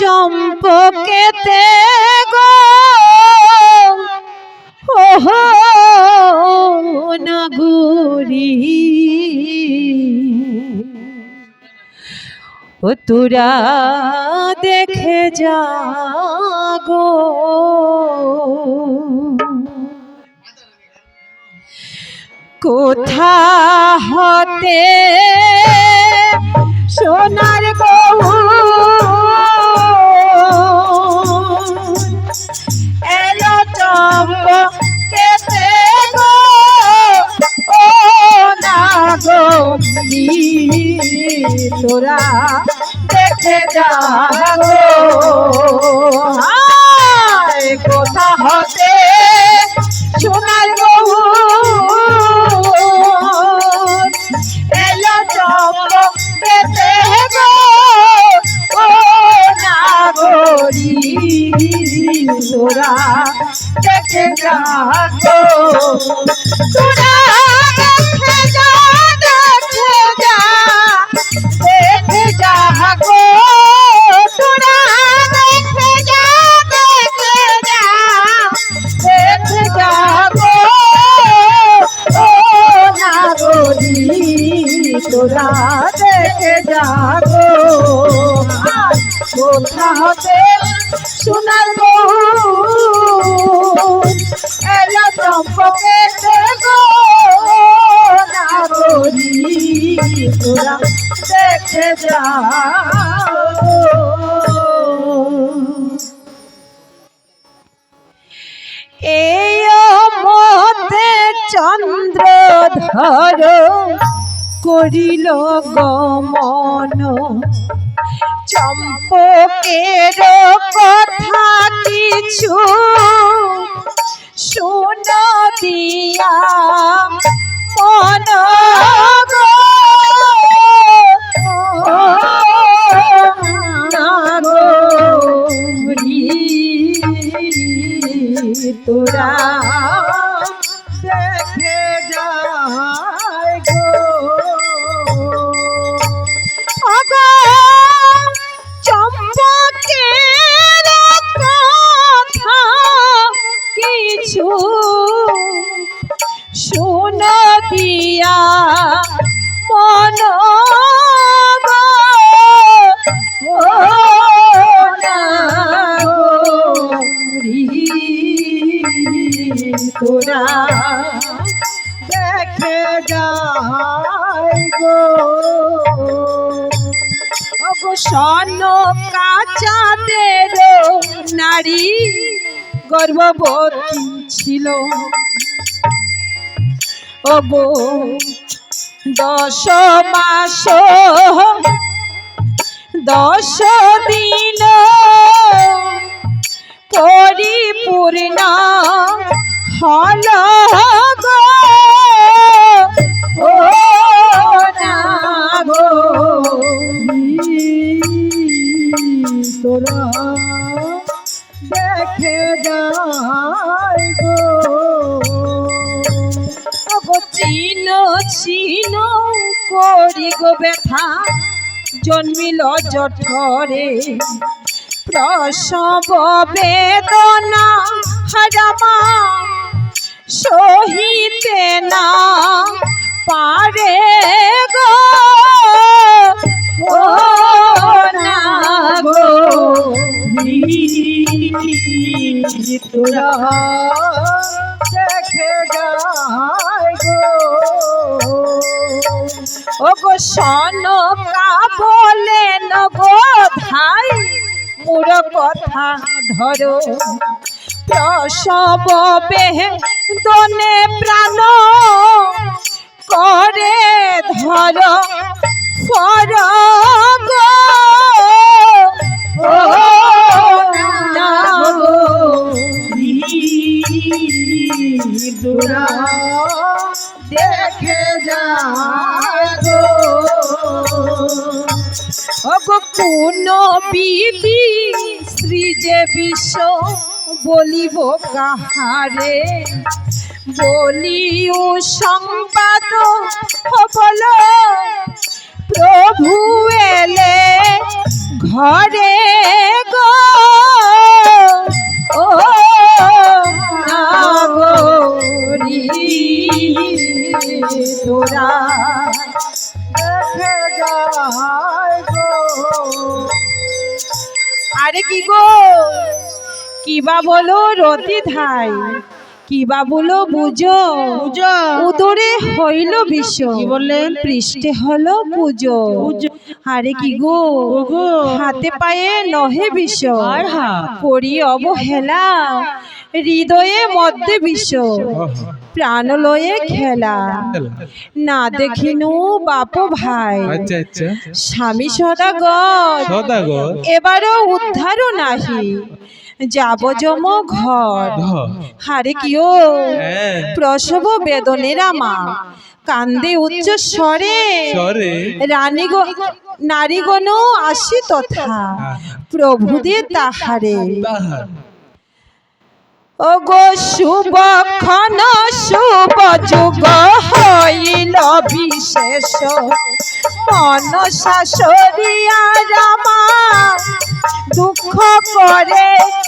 চম্পকেতে গো। ওহো নগরী। ও তোরা দেখে যা গো। কোথা হতে সোনার গৌ কেতে ও না তোরা দেখে যা কোথা তোরা দেখে যা গো কোথা হতে সোনার গো এলো চম্পকে গো নাগরি তোরা দেখে যা এই মতে চন্দ্র ধর করিল গমন চম্পকের কথা কিছু শুন দিয়া মন। তোরা তোরা দেখে নারী গর্ভবতী ছিল। অগো দশ মাস দশ দিন পরিপূর্ণ তোরা দেখে যায় গো। চিন চিন করি গো ব্যথা জন্মিল জঠরে। প্রসব বেদনা হারামা সহিতে না পারে গো। ও না গো তোরা দেখে গো। ও গো সনকা বলে নগো ধাই মোর কথা ধরো। প্রসব বেদনে প্রাণ করে ধর ফর দেখে অগো কোন বিধি শ্রী যে বিশ্ব বলিব কাহারে? বলিও সম্পাদ বল প্রভু এলে ঘরে গো। ও নাগরি, তোরা আরে কি গো? কিবা বলো রতি ধাই? কিবা বলো বুঝো পুজো উদরে হইল বিশ্ব কি বললেন? পৃষ্ঠে হলো পুজো। আরে কি গো? হাতে পায়ে নহে বিশ্ব হায়। করি অবহেলা। হৃদয়ে মধ্যে বিশ্ব প্রাণলয়ে খেলা। না দেখিনু বাপ ভাই। আচ্ছা আচ্ছা। স্বামী সদাগর। সদাগর। এবারও উদ্ধারও নাহি। যাব জম ঘর। হারে কিও প্রসব বেদনের মা কান্দে উচ্চ স্বরে। রানীগ নারীগণ আসি তথা। প্রভুদে তাহারে। তাহার। ওগো শুভক্ষণ শুভ যুগ হইল বিশেষ। মন শাশুড়িয়া রামা। দুঃখ করে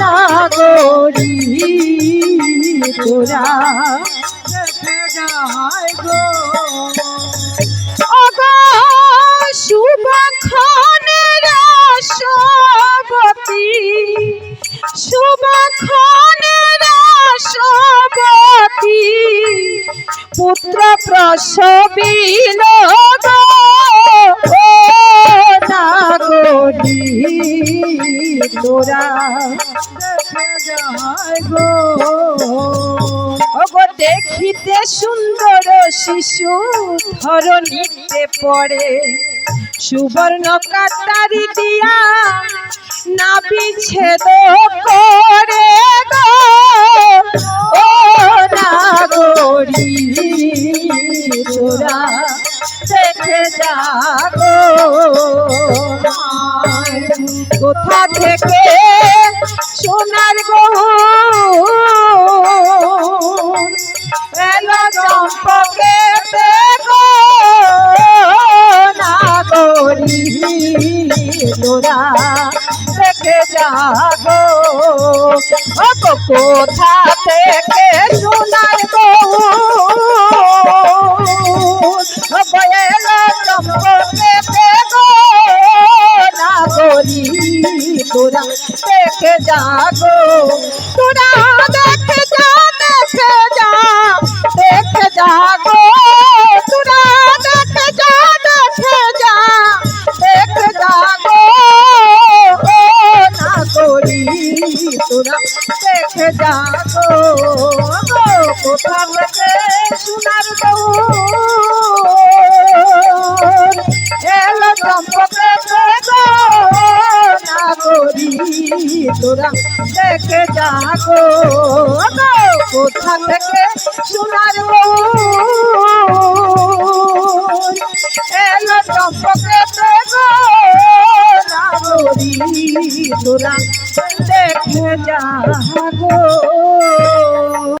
নাগরী তোরা? অগো শুভক্ষণের সবতী শুভক্ষণের সবতী পুত্র প্রসবিল তোরা? দেখিতে সুন্দর শিশু ধরণীতে পড়ে। সুবর্ণ কাটারি দিয়া না বিচ্ছেদ করে গো। ও নাগরী তোরা দেখে যাগো কোথা থেকে সোনার গহু নাগরী তোরা ও গো কোথা থেকে সোনার তোরা দেখে যাগো তোরা দেখে যা দেখে যা, দেখে যাগো তোরা দেখে যাগো গো কোথা থেকে সোনার এলো চম্পকে দেখো নাগরী তোরা দেখে কোথা থেকে সোনার